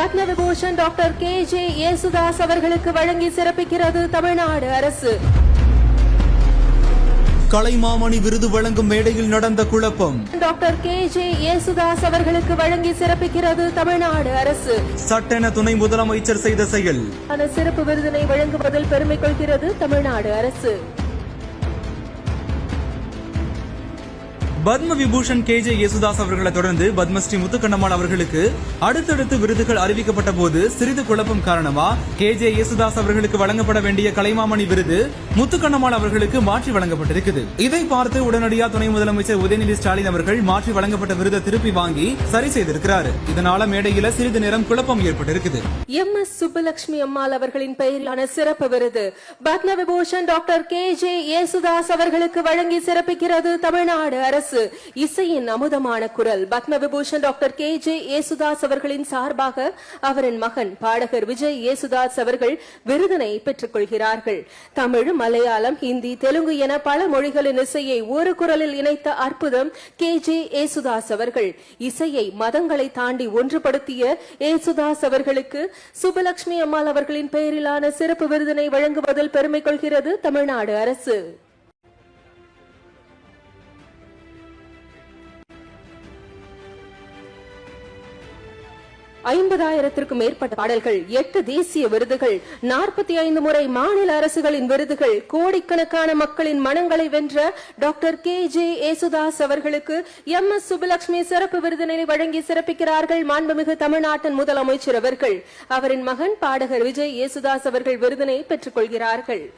Padma Vibhushan doctor K J Yesudas அவர்களுக்கு வழங்கி சிறப்பிக்கிறது தமிழ்நாடு அரசு. கலைமாமணி விருது வழங்கும் மேடையில் நடந்த குழப்பம். டாக்டர் கே ஜே ஏசுதாஸ் அவர்களுக்கு வழங்கி சிறப்பிக்கிறது தமிழ்நாடு அரசு. சட்டென துணை முதலமைச்சர் செய்த செயல். அந்த சிறப்பு விருதினை வழங்குவதில் பெருமை கொள்கிறது தமிழ்நாடு அரசு. பத்ம விபூஷன் கே ஜே யேசுதாஸ் அவர்களை தொடர்ந்து பத்மஸ்ரீ முத்துக்கண்ணம்மாள் அவர்களுக்கு அடுத்தடுத்து விருதுகள் அறிவிக்கப்பட்ட போது சிறிது குழப்பம் காரணமா கே ஜே யேசுதாஸ் அவர்களுக்கு வழங்கப்பட வேண்டிய கலைமாமணி விருது முத்துக்கண்ணம்மாள் அவர்களுக்கு மாற்றி வழங்கப்பட்டிருக்குது. இதை பார்த்து உடனடியா துணை முதலமைச்சர் உதயநிதி ஸ்டாலின் அவர்கள் மாற்றி வழங்கப்பட்ட விருதை திருப்பி வாங்கி சரி செய்திருக்கிறார். இதனால மேடையில சிறிது நேரம் குழப்பம் ஏற்பட்டிருக்குது. எம் எஸ் சுப்புலட்சுமி அம்மாள் அவர்களின் பெயரிலான சிறப்பு விருது Padma Vibhushan doctor K J Yesudas அவர்களுக்கு வழங்கி சிறப்பிக்கிறது தமிழ்நாடு அரசு. அரசு இசையின் அமுதமான குரல். Padma Vibhushan doctor K J Yesudas அவர்களின் சார்பாக அவரின் மகன் பாடகர் விஜய் ஏசுதாஸ் அவர்கள் விருதினை பெற்றுக் கொள்கிறார்கள். தமிழ் மலையாளம் ஹிந்தி தெலுங்கு என பல மொழிகளின் இசையை ஒரு குரலில் இணைத்த அற்புதம் கே ஜே ஏசுதாஸ் அவர்கள். இசையை மதங்களை தாண்டி ஒன்றுபடுத்திய ஏசுதாஸ் அவர்களுக்கு சுபலட்சுமி அம்மாள் அவர்களின் பெயரிலான சிறப்பு விருதினை வழங்குவதில் பெருமை கொள்கிறது தமிழ்நாடு அரசு. ஐம்பதாயிரத்திற்கும் மேற்பட்ட பாடல்கள் எட்டு தேசிய விருதுகள் நாற்பத்தி ஐந்து முறை மாநில அரசுகளின் விருதுகள் கோடிக்கணக்கான மக்களின் மனங்களை வென்ற டாக்டர் கே ஜே ஏசுதாஸ் அவர்களுக்கு எம் எஸ் சுப்புலட்சுமி சிறப்பு விருதினை வழங்கி சிறப்பிக்கிறார்கள் மாண்புமிகு தமிழ்நாட்டின் முதலமைச்சர் அவர்கள். அவரின் மகன் பாடகர் விஜய் ஏசுதாஸ் அவர்கள் விருதினை பெற்றுக் கொள்கிறார்கள்.